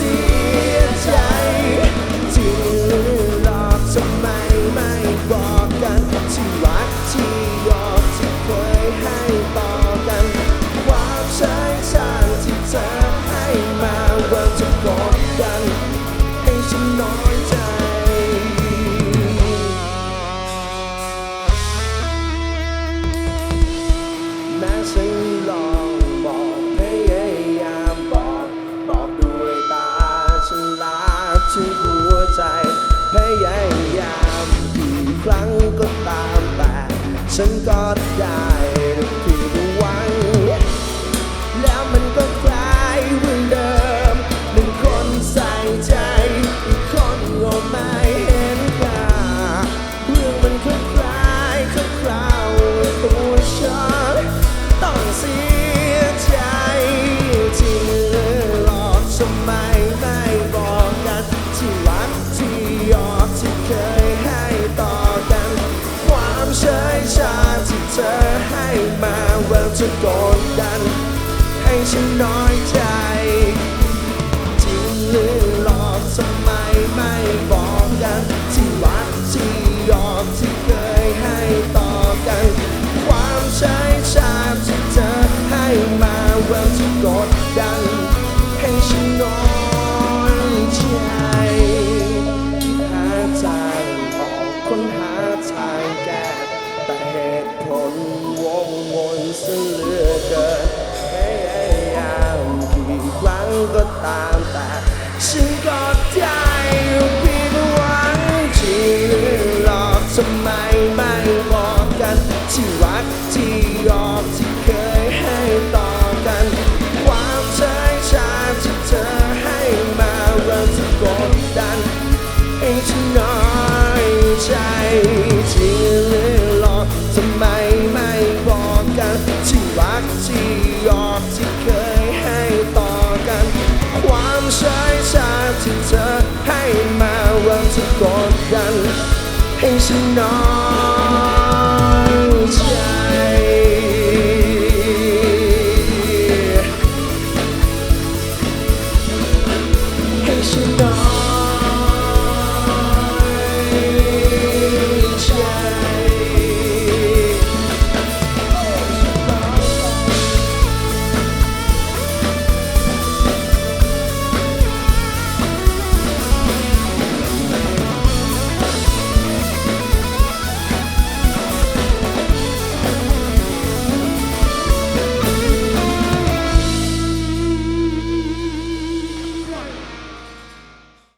see. ฉันก็ได้ จะกดดัน ให้ฉันน้อยใจจริงหรือหลอกทำไมไม่บอกกัน ที่วัดที่ยอมที่เคยให้ต่อกัน ความใช้ชาที่เธอให้มาเวลที่กดดัน ให้ฉันน้อย เลือเกินพยายามกี่ครั้งก็ตามแต่ฉันก็ อบที่เคยให้ต่อกัน ความใช้ชาที่เธอให้มาเริ่มจะกดดัน ให้ฉันนอน